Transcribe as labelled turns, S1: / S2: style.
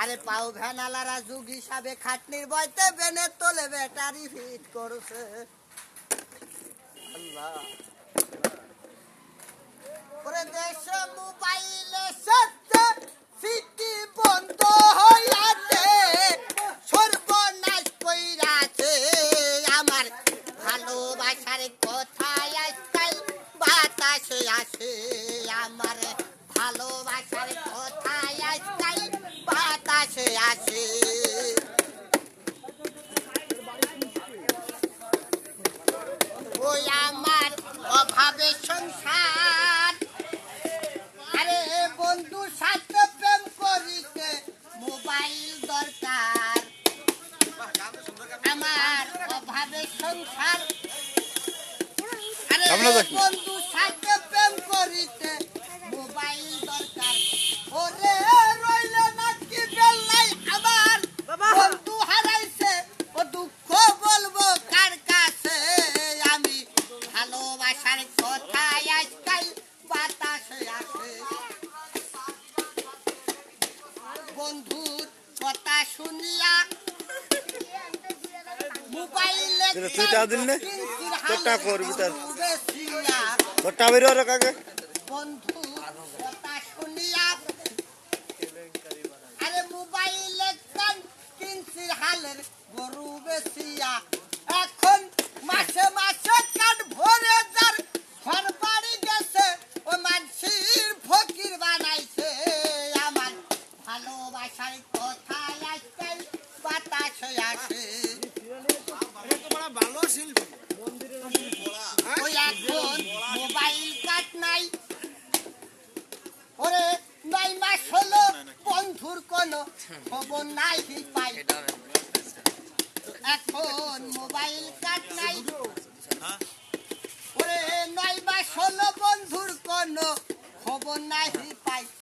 S1: আরে পাও ভ্যানালারা যুগ হিসাবে খাটনির বইতে বেনে তোলে ব্যাটারি ফিট করছে। আল্লাহ ওরে দেশে মোবাইলে সত্য ফিটি বন্ধ হইয়াছে সর্বনাশ কইরাছে। আমার ভালোবাসার কথায় আজকাল বাতাসে আসে বাতাসে আসে ওই আমার অভাবে সংসার। আরে বন্ধু সাথে প্রেম করিতে মোবাইল দরকার। আমার অভাবে সংসার। আরে বন্ধু কথায় আজকাল বাতাসে আসে বন্ধুর কথা শুনিয়া মোবাইলে
S2: তুই তুই না? তোর করবি তার। তোরটা বেরো রে কাকে
S1: বন্ধু কথা শুনিয়া আরে মোবাইলে কান কিনছি হালের গরু বেচিয়া বাতাসে আসে ওই এখন মোবাইল কাট নাই। ওরে, নয় মাস হলো বন্ধুর কোনো খবর নাই পাই এখন মোবাইল কাট নাই। ওরে, নয় মাস হলো বন্ধুর কোনো খবর নাই পাই